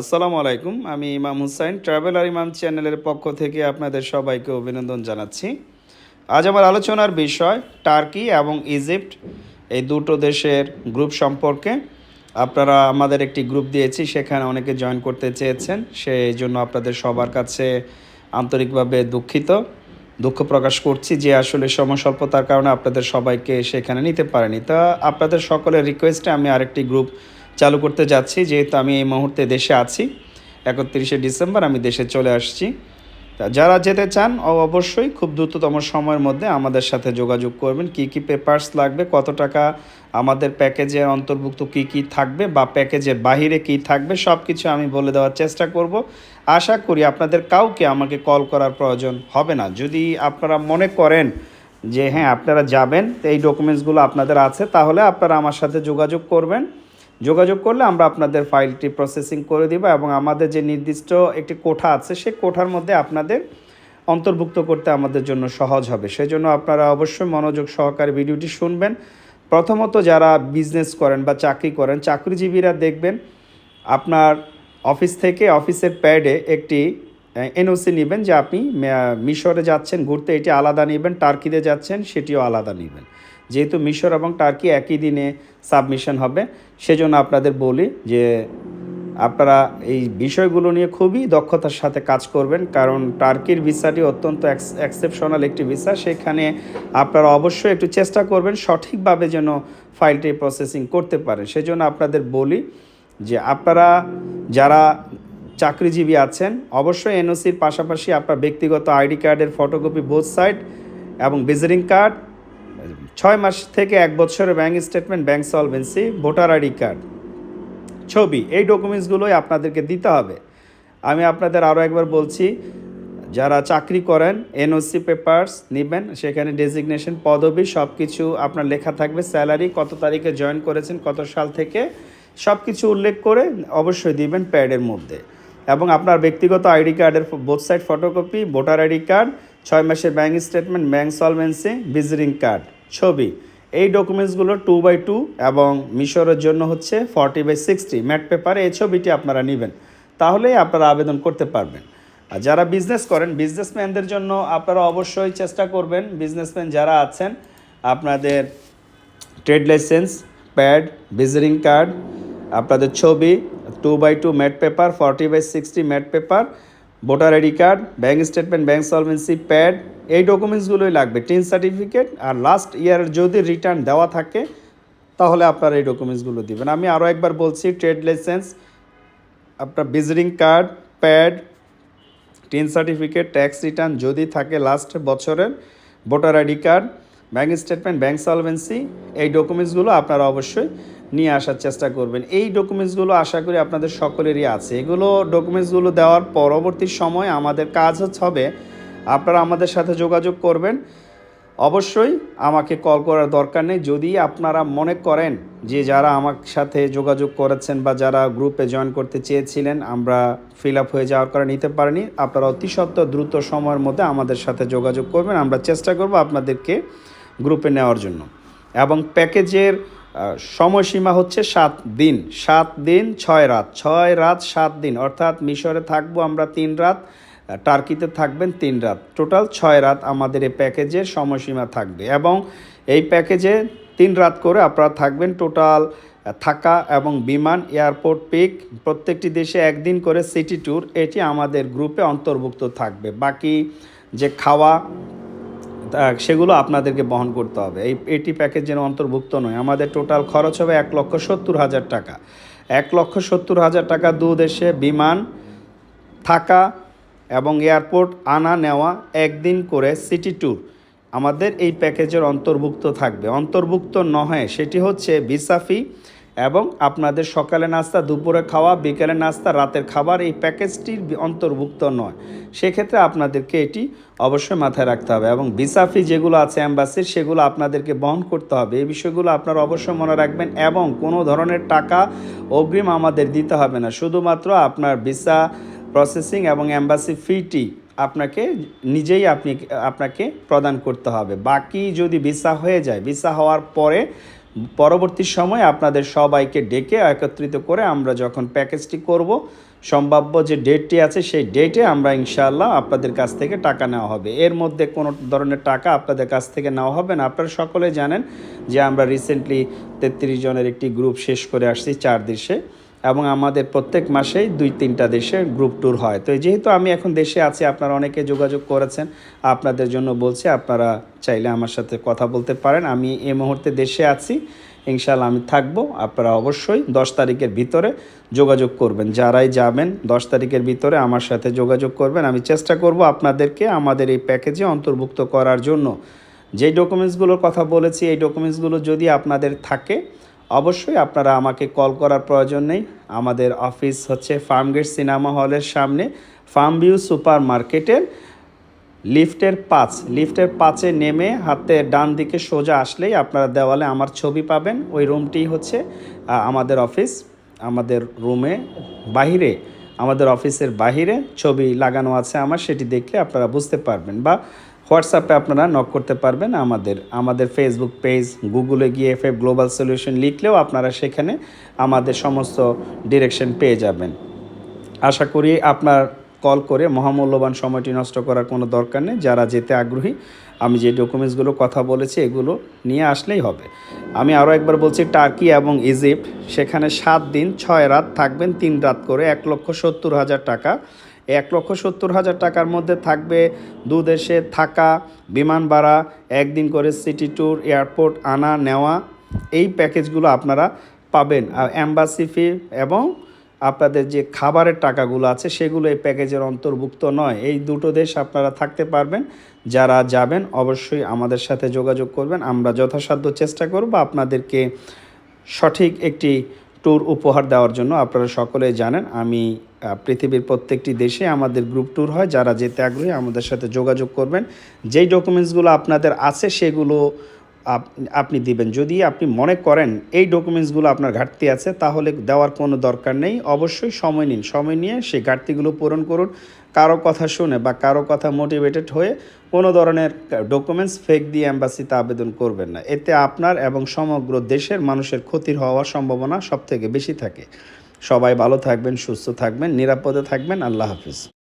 আসসালামু আলাইকুম। আমি ইমাম হুসাইন ট্রাভেল আর ইমাম চ্যানেলের পক্ষ থেকে আপনাদের সবাইকে অভিনন্দন জানাচ্ছি। আজ আমার আলোচনার বিষয়, টার্কি এবং ইজিপ্ট, এই দুটো দেশের গ্রুপ সম্পর্কে। আপনারা আমাদের একটি গ্রুপ দিয়েছি, সেখানে অনেকে জয়েন করতে চেয়েছেন সেই জন্য আপনাদের সবার কাছে আন্তরিকভাবে দুঃখিত, দুঃখ প্রকাশ করছি যে আসলে সময় স্বল্পতার কারণে আপনাদের সবাইকে সেখানে নিতে পারেনি। তা আপনাদের সকলের রিকোয়েস্টে আমি আরেকটি গ্রুপ চালু করতে যাচ্ছি, যেহেতু আমি এই মুহূর্তে দেশে আছি। একত্রিশে ডিসেম্বর আমি দেশে চলে আসছি। যারা যেতে চান অবশ্যই খুব দ্রুততম সময়ের মধ্যে আমাদের সাথে যোগাযোগ করবেন। কি কি পেপারস লাগবে, কত টাকা, আমাদের প্যাকেজের অন্তর্ভুক্ত কি কি থাকবে বা প্যাকেজের বাহিরে কি থাকবে সব কিছু আমি বলে দেওয়ার চেষ্টা করব। আশা করি আপনাদের কাউকে আমাকে কল করার প্রয়োজন হবে না। যদি আপনারা মনে করেন যে হ্যাঁ আপনারা যাবেন এই ডকুমেন্টসগুলো আপনাদের আছে, তাহলে আপনারা আমার সাথে যোগাযোগ করবেন। যোগাযোগ করলে আমরা আপনাদের ফাইলটি প্রসেসিং করে দিব এবং আমাদের যে নির্দিষ্ট একটি কোঠা আছে, সেই কোঠার মধ্যে আপনাদের অন্তর্ভুক্ত করতে আমাদের জন্য সহজ হবে। সেজন্য আপনারা অবশ্যই মনোযোগ সহকারে ভিডিওটি শুনবেন। প্রথমত যারা বিজনেস করেন বা চাকরি করেন, চাকরিজীবীরা দেখবেন আপনার অফিস থেকে অফিসের প্যাডে একটি এনওসি নেবেন যে আপনি মিশরে যাচ্ছেন, ঘুরতে এটি আলাদা নেবেন, টার্কিতে যাচ্ছেন, সেটিও আলাদা নেবেন। যেহেতু মিশর এবং টার্কি একই দিনে সাবমিশন হবে, সেজন্য আপনাদের বলি যে আপনারা এই বিষয়গুলো নিয়ে খুবই দক্ষতার সাথে কাজ করবেন, কারণ টার্কির ভিসাটি অত্যন্ত এক্সেপশনাল একটি ভিসা। সেখানে আপনারা অবশ্যই একটু চেষ্টা করবেন সঠিকভাবে যেন ফাইলটি প্রসেসিং করতে পারেন। সেজন্য আপনাদের বলি যে আপনারা যারা চাকরিজীবী আছেন, অবশ্যই এনওসির পাশাপাশি আপনার ব্যক্তিগত আইডি কার্ডের ফটোকপি বোথ সাইড এবং ভিজিটিং কার্ড ছয় মাস থেকে এক বছরের bank statement bank solvency voter ID card ছবি, এই ডকুমেন্টসগুলোই আপনাদেরকে দিতে হবে। আমি আপনাদের আরও একবার বলছি, যারা চাকরি করেন এনওসি পেপার্স নেবেন, সেখানে ডেজিগনেশন পদবি সব কিছু আপনার লেখা থাকবে। স্যালারি কত তারিখে জয়েন করেছেন, কত সাল থেকে সব কিছু উল্লেখ করে অবশ্যই দিবেন প্যাডের মধ্যে। এবং আপনার ব্যক্তিগত আইডি কার্ডের both side photocopy voter ID card ছয় মাসের bank statement bank solvency visiting card ছবি। এই ডকুমেন্টসগুলো টু বাই টু এবং মিশরের জন্য হচ্ছে ফর্টি বাই সিক্সটি ম্যাট পেপারে এই ছবিটি আপনারা নেবেন, তাহলেই আপনারা আবেদন করতে পারবেন। আর যারা বিজনেস করেন বিজনেসম্যানদের জন্য আপনারা অবশ্যই চেষ্টা করবেন বিজনেসম্যান যারা আছেন, আপনাদের trade licence pad visiting card আপনাদের ছবি two by two matt paper forty by sixty matt paper voter ID card bank statement bank solvency pad এই ডকুমেন্টসগুলোই লাগবে। টিন সার্টিফিকেট আর লাস্ট ইয়ার যদি রিটার্ন দেওয়া থাকে, তাহলে আপনারা এই ডকুমেন্টসগুলো দিবেন। আমি আরও একবার বলছি ট্রেড লাইসেন্স আপনার visiting card pad TIN certificate tax return যদি থাকে লাস্ট বছরের, voter ID card bank statement bank solvency এই ডকুমেন্টসগুলো আপনারা অবশ্যই নিয়ে আসার চেষ্টা করবেন। এই ডকুমেন্টসগুলো আশা করি আপনাদের সকলেরই আছে। এগুলো ডকুমেন্টসগুলো দেওয়ার পরবর্তী সময় আমাদের কাজ হবে, আপনারা আমাদের সাথে যোগাযোগ করবেন। অবশ্যই আমাকে কল করার দরকার নেই। যদি আপনারা মনে করেন যে যারা আমার সাথে যোগাযোগ করেছেন বা যারা গ্রুপে জয়েন করতে চেয়েছিলেন, আমরা ফিল আপ হয়ে যাওয়ার কারণে নিতে পারিনি, আপনারা অতি সত্ত্বর দ্রুত সময়ের মধ্যে আমাদের সাথে যোগাযোগ করবেন। আমরা চেষ্টা করব আপনাদেরকে গ্রুপে নেওয়ার জন্য। এবং প্যাকেজের সময়সীমা হচ্ছে সাত দিন। সাত দিন, ছয় রাত। ছয় রাত, সাত দিন। অর্থাৎ মিশরে থাকব আমরা তিন রাত, টার্কিতে থাকবেন তিন রাত। টোটাল ছয় রাত আমাদের এই প্যাকেজের সময়সীমা থাকবে এবং এই প্যাকেজে তিন রাত করে আপনারা থাকবেন টোটাল থাকা এবং বিমান, এয়ারপোর্ট, পিক, প্রত্যেকটি দেশে একদিন করে সিটি ট্যুর, এটি আমাদের গ্রুপে অন্তর্ভুক্ত থাকবে। বাকি যে খাওয়া সেগুলো আপনাদেরকে বহন করতে হবে। এই, এটি প্যাকেজ যেন অন্তর্ভুক্ত নয়। আমাদের টোটাল খরচ হবে এক লক্ষ সত্তর হাজার টাকা। এক লক্ষ সত্তর হাজার টাকা দু দেশে বিমান, থাকা এবং এয়ারপোর্ট আনা নেওয়া একদিন করে সিটি ট্যুর আমাদের এই প্যাকেজের অন্তর্ভুক্ত থাকবে। অন্তর্ভুক্ত নয় সেটি হচ্ছে ভিসা ফি এবং আপনাদের সকালে নাস্তা, দুপুরে খাওয়া, বিকেলে নাস্তা, রাতের খাবার এই প্যাকেজটির অন্তর্ভুক্ত নয়। সেক্ষেত্রে আপনাদেরকে এটি অবশ্যই মাথায় রাখতে হবে এবং ভিসা ফি যেগুলো আছে অ্যাম্বাসির সেগুলো আপনাদেরকে বহন করতে হবে। এই বিষয়গুলো আপনারা অবশ্যই মনে রাখবেন এবং কোনো ধরনের টাকা অগ্রিম আমাদের দিতে হবে না। শুধুমাত্র আপনার ভিসা প্রসেসিং এবং অ্যাম্বাসি ফিটি আপনাকে নিজেই আপনি, আপনাকে প্রদান করতে হবে। বাকি যদি ভিসা হয়ে যায়, ভিসা হওয়ার পরে পরবর্তী সময় আপনাদের সবাইকে ডেকে একত্রিত করে আমরা যখন প্যাকেজটি করব, সম্ভাব্য যে ডেটটি আছে সেই ডেটে আমরা ইনশাআল্লাহ আপনাদের কাছ থেকে টাকা নেওয়া হবে। এর মধ্যে কোনো ধরনের টাকা আপনাদের কাছ থেকে নেওয়া হবে না। আপনারা সকলে জানেন যে আমরা রিসেন্টলি তেত্রিশ জনের একটি গ্রুপ শেষ করে আসছি চার দেশে। এবং আমাদের প্রত্যেক মাসেই দুই তিনটা দেশে গ্রুপ ট্যুর হয়। তো যেহেতু আমি এখন দেশে আছি, আপনারা অনেকে যোগাযোগ করেছেন, আপনাদের জন্য বলছি, আপনারা চাইলে আমার সাথে কথা বলতে পারেন। আমি এ মুহূর্তে দেশে আছি ইনশাল্লাহ আমি থাকব। আপনারা অবশ্যই দশ তারিখের ভিতরে যোগাযোগ করবেন। যারাই যাবেন, দশ তারিখের ভিতরে আমার সাথে যোগাযোগ করবেন। আমি চেষ্টা করব আপনাদেরকে আমাদের এই প্যাকেজে অন্তর্ভুক্ত করার জন্য। যেই ডকুমেন্টসগুলোর কথা বলেছি, এই ডকুমেন্টসগুলো যদি আপনাদের থাকে অবশ্যই আপনারা আমাকে কল করার প্রয়োজন নেই। আমাদের অফিস হচ্ছে ফার্মগেট সিনেমা হলের সামনে ফার্ম ভিউ সুপার মার্কেটের লিফটের পাঁচ। লিফটের পাঁচে নেমে হাতে ডান দিকে সোজা আসলেই আপনারা দেওয়ালে আমার ছবি পাবেন। ওই রুমটি হচ্ছে আমাদের অফিস। আমাদের রুমে বাহিরে, আমাদের অফিসের বাহিরে ছবি লাগানো আছে আমার, সেটি দেখলে আপনারা বুঝতে পারবেন। বা হোয়াটসঅ্যাপে আপনারা নক করতে পারবেন আমাদের আমাদের ফেসবুক পেজ গুগলে গিয়ে এফ এফ গ্লোবাল সলিউশন লিখলেও আপনারা সেখানে আমাদের সমস্ত ডিরেকশন পেয়ে যাবেন। আশা করি আপনার কল করে মহামূল্যবান সময়টি নষ্ট করার কোনো দরকার নেই। যারা যেতে আগ্রহী, আমি যে ডকুমেন্টসগুলো কথা বলেছি, এগুলো নিয়ে আসলেই হবে। আমি আরও একবার বলছি টার্কি এবং ইজিপ্ট সেখানে সাত দিন, ছয় রাত থাকবেন, তিন রাত করে এক লক্ষ সত্তর হাজার টাকা এক লক্ষ সত্তর হাজার টাকার মধ্যে থাকবে দু দেশে থাকা, বিমান ভাড়া, একদিন করে সিটি ট্যুর এয়ারপোর্ট আনা, নেওয়া। এই প্যাকেজগুলো আপনারা পাবেন। আর অ্যাম্বাসি ফি এবং আপনাদের যে খাবারের টাকাগুলো আছে, সেগুলো এই প্যাকেজের অন্তর্ভুক্ত নয়। এই দুটো দেশ আপনারা থাকতে পারবেন। যারা যাবেন, অবশ্যই আমাদের সাথে যোগাযোগ করবেন। আমরা যথাসাধ্য চেষ্টা করব আপনাদেরকে সঠিক একটি ট্যুর উপহার দেওয়ার জন্য আপনারা সকলে জানেন, আমি পৃথিবীর প্রত্যেকটি দেশে আমাদের গ্রুপ ট্যুর হয়, যারা যেতে আগ্রহী আমাদের সাথে যোগাযোগ করবেন। যেই ডকুমেন্টসগুলো আপনাদের আছে, সেগুলো আপনি দিবেন। যদি আপনি মনে করেন এই ডকুমেন্টসগুলো আপনার ঘাটতি আছে, তাহলে দেওয়ার কোনো দরকার নেই। অবশ্যই সময় নিন। সময় নিয়ে সেই ঘাটতিগুলো পূরণ করুন। কারও কথা শুনে বা কারও কথা মোটিভেটেড হয়ে কোনো ধরনের ডকুমেন্টস ফেক দিয়ে অ্যাম্বাসিতে আবেদন করবেন না। এতে আপনার এবং সমগ্র দেশের মানুষের ক্ষতির হওয়ার সম্ভাবনা সবথেকে বেশি থাকে। সবাই ভালো থাকবেন, সুস্থ থাকবেন, নিরাপদে থাকবেন। আল্লাহ হাফিজ।